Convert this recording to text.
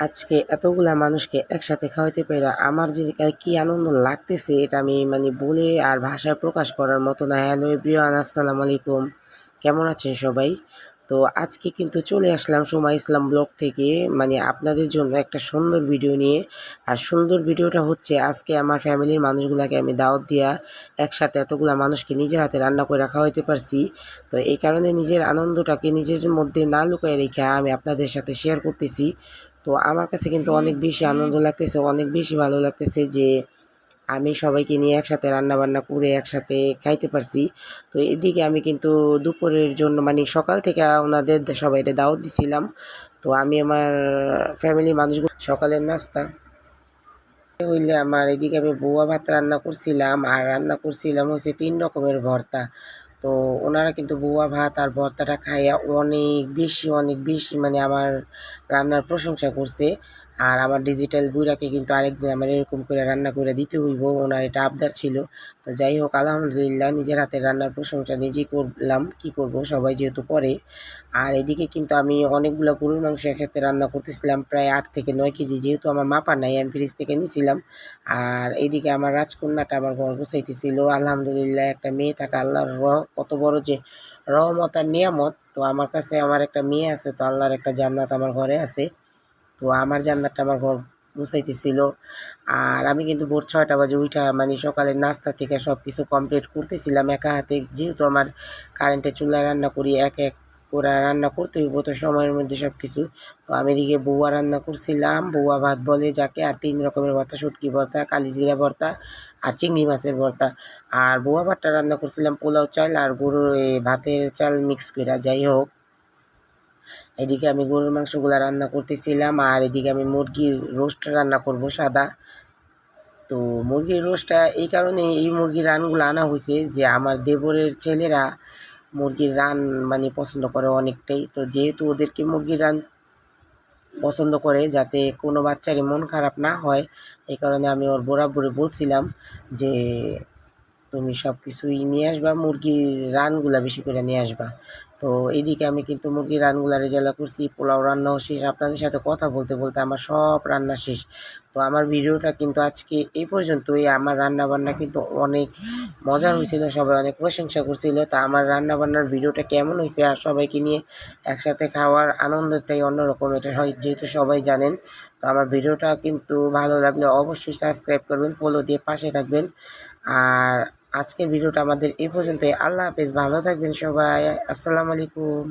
আজকে এতগুলা মানুষকে একসাথে খাওয়াইতে পেরে আমার যে কি আনন্দ লাগতেছে, এটা আমি মানে বলে আর ভাষায় প্রকাশ করার মতো না। হ্যালো এভরিওয়ান আসসালামু আলাইকুম। কেমন আছেন সবাই? তো আজকে কিন্তু চলে আসলাম সোমা ইসলাম ব্লগ থেকে। মানে আপনাদের জন্য একটা সুন্দর ভিডিও নিয়ে। আর সুন্দর ভিডিওটা হচ্ছে আজকে আমার ফ্যামিলির মানুষগুলোকে আমি দাওয়াত দিয়া একসাথে এতগুলা মানুষকে নিজের হাতে রান্না করে রাখা হইতে পারছি। তো এই কারণে নিজের আনন্দটাকে নিজের মধ্যে না লুকায় রেখে আমি আপনাদের সাথে শেয়ার করতেছি। তো আমার কাছে কিন্তু অনেক বেশি আনন্দ লাগতেছে, অনেক বেশি ভালো লাগতেছে যে আমি সবাইকে নিয়ে একসাথে রান্না বান্না করে একসাথে খাইতে পারছি। তো এদিকে আমি কিন্তু দুপুরের জন্য মানে সকাল থেকে ওনাদের সবাইকে দাওয়াত দিছিলাম। তো আমি আমার ফ্যামিলির মানুষগুলো সকালের নাস্তা হইলে আমার এদিকে আমি বউয়া ভাত রান্না করছিলাম, আর রান্না করছিলাম হচ্ছে তিন রকমের ভর্তা। তো ওনারা কিন্তু বুয়া ভাত আর ভর্তাটা খাইয়া অনেক বেশি অনেক বেশি মানে আমার রান্নার প্রশংসা করছে। আর আমার ডিজিটাল বুড়াকে কিন্তু আরেকদিন আমার এরকম করে রান্না করে দিতে হইব, ওনার এটা আবদার ছিল। তো যাই হোক, আলহামদুলিল্লাহ নিজের হাতের রান্নার প্রশংসা নিজেই করলাম, কি করব, সবাই যেহেতু করে। আর এদিকে কিন্তু আমি অনেকগুলো গরুর মাংস একসাথে রান্না করতেছিলাম, প্রায় আট থেকে নয় কেজি, যেহেতু আমার মাপা নাই, আমি ফ্রিজ থেকে নিয়েছিলাম আর এদিকে আমার রাজকন্যাটা আমার ঘর গুছাইতেছিল, আলহামদুলিল্লাহ একটা মেয়ে থাকা, আল্লাহর রহ কত বড় যে রহমত আর নিয়ামত। তো আমার কাছে আমার একটা মেয়ে আছে, তো আল্লাহর একটা জান্নাত আমার ঘরে আছে। তো আমার জান্নাতটা আমার ঘর গুছাইতেছিল। আর আমি কিন্তু ভোর ছয়টা বাজে উঠা মানে সকালের নাস্তা থেকে সব কিছু কমপ্লিট করতেছিলাম একা হাতে। যেহেতু আমার কারেন্টের চুলায় রান্না করি, এক এক করে রান্না করতে হইব তো সময়ের মধ্যে সব কিছু তো আমি এদিকে বৌয়া রান্না করছিলাম, বৌয়া ভাত বলে যাকে আর তিন রকমের ভর্তা, শুটকি ভর্তা, কালিজিরা ভর্তা আর চিংড়ি মাছের ভর্তা। আর বৌয়া ভাতটা রান্না করছিলাম পোলাও, চাল আর গরুর ভাতের চাল মিক্স করে যাই হোক। এদিকে আমি গরুর মাংসগুলো রান্না করতেছিলাম, আর এদিকে আমি মুরগির রোস্ট রান্না করব সাদা। তো মুরগির রোস্টটা এই কারণে এই মুরগির রানগুলো আনা হয়েছে যে আমার দেবরের ছেলেরা মুরগির রান মানে পছন্দ করে অনেকটাই। তো যেহেতু ওদেরকে মুরগির রান পছন্দ করে যাতে কোনো বাচ্চারই মন খারাপ না হয়, এই কারণে আমি ওর বরাবরে বলছিলাম যে তুমি সব কিছুই নিয়ে আসবা, মুরগির রানগুলা বেশি করে নিয়ে আসবা। তো এইদিকে আমি কিন্তু মুরগির রানগুলা রেজালা করছি, পোলাও রান্নাও শেষ, আপনাদের সাথে কথা বলতে বলতে আমার সব রান্না শেষ। তো আমার ভিডিওটা কিন্তু আজকে এই পর্যন্তই, আমার রান্না বান্না কিন্তু অনেক মজার হয়েছিল, সবাই অনেক প্রশংসা করছিল। তা আমার রান্না বান্নার ভিডিওটা কেমন হয়েছে আর সবাইকে নিয়ে একসাথে খাওয়ার আনন্দটাই অন্যরকম, এটা হয় যেহেতু সবাই জানেন। তো আমার ভিডিওটা কিন্তু ভালো লাগলে অবশ্যই সাবস্ক্রাইব করবেন ফলো দিয়ে পাশে থাকবেন। আর আজকের ভিডিওটা আমাদের এ পর্যন্তই। আল্লাহ হাফেজ ভালো থাকবেন সবাই। আসসালামু আলাইকুম।